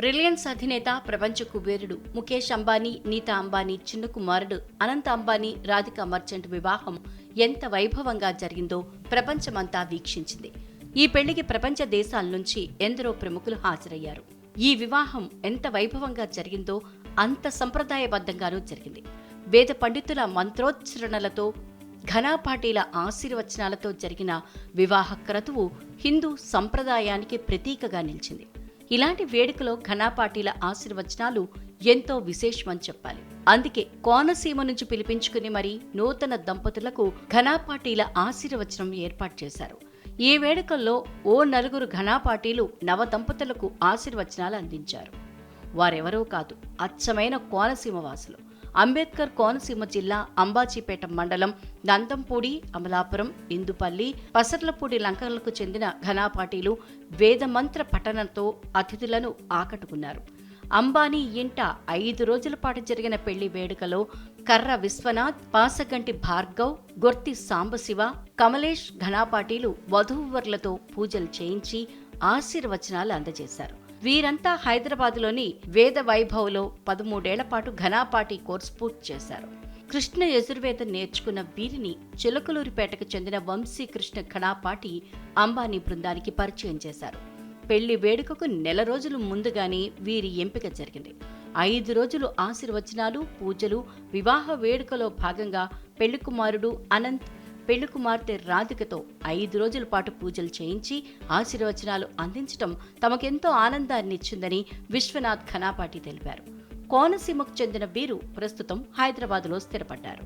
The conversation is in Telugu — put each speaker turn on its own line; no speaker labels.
రిలయన్స్ అధినేత ప్రపంచ కుబేరుడు ముఖేష్ అంబానీ నీతా అంబానీ చిన్న కుమారుడు అనంత అంబానీ రాధిక మర్చెంట్ వివాహం ఎంత వైభవంగా జరిగిందో ప్రపంచమంతా వీక్షించింది. ఈ పెళ్ళికి ప్రపంచ దేశాల నుంచి ఎందరో ప్రముఖులు హాజరయ్యారు. ఈ వివాహం ఎంత వైభవంగా జరిగిందో అంత సంప్రదాయబద్ధంగానూ జరిగింది. వేద పండితుల మంత్రోచ్చరణలతో ఘనాపాటీల ఆశీర్వచనాలతో జరిగిన వివాహ క్రతువు హిందూ సంప్రదాయానికి ప్రతీకగా నిలిచింది. ఇలాంటి వేడుకలో ఘనాపాటీల ఆశీర్వచనాలు ఎంతో విశేషమని చెప్పాలి. అందుకే కోనసీమ నుంచి పిలిపించుకుని మరి నూతన దంపతులకు ఘనాపాటీల ఆశీర్వచనం ఏర్పాటు చేశారు. ఈ వేడుకల్లో ఓ నలుగురు ఘనాపాటీలు నవ దంపతులకు ఆశీర్వచనాలు అందించారు. వారెవరో కాదు అచ్చమైన కోనసీమ వాసులు. అంబేద్కర్ కోనసీమ జిల్లా అంబాజీపేట మండలం నందంపూడి అమలాపురం ఇందుపల్లి పసర్లపూడి లంకలకు చెందిన ఘనాపాటీలు వేదమంత్ర పఠనంతో అతిథులను ఆకట్టుకున్నారు. అంబానీ ఇంట ఐదు రోజుల పాటు జరిగిన పెళ్ళి వేడుకలో కర్ర విశ్వనాథ్ పాసగంటి భార్గవ్ గొర్తి సాంబశివ కమలేష్ ఘనాపాటీలు వధూవరులతో పూజలు చేయించి ఆశీర్వచనాలు అందజేశారు. వీరంతా హైదరాబాద్లోని వేద వైభవ్లో పదమూడేళ్ళ పాటు ఘనాపాటి కోర్సు పూర్తి చేశారు. కృష్ణ యజుర్వేదం నేర్చుకున్న వీరిని చిలకలూరిపేటకు చెందిన వంశీకృష్ణ ఘనాపాటి అంబానీ బృందానికి పరిచయం చేశారు. పెళ్ళి వేడుకకు నెల రోజులు ముందుగానే వీరి ఎంపిక జరిగింది. ఐదు రోజులు ఆశీర్వచనాలు పూజలు వివాహ వేడుకలో భాగంగా పెళ్ళి కుమారుడు అనంత్ పెళ్ళి కుమార్తె రాధికతో ఐదు రోజుల పాటు పూజలు చేయించి ఆశీర్వచనాలు అందించడం తమకెంతో ఆనందాన్నిచ్చిందని విశ్వనాథ్ ఖనాపాటి తెలిపారు. కోనసీమకు చెందిన వీరు ప్రస్తుతం హైదరాబాద్లో స్థిరపడ్డారు.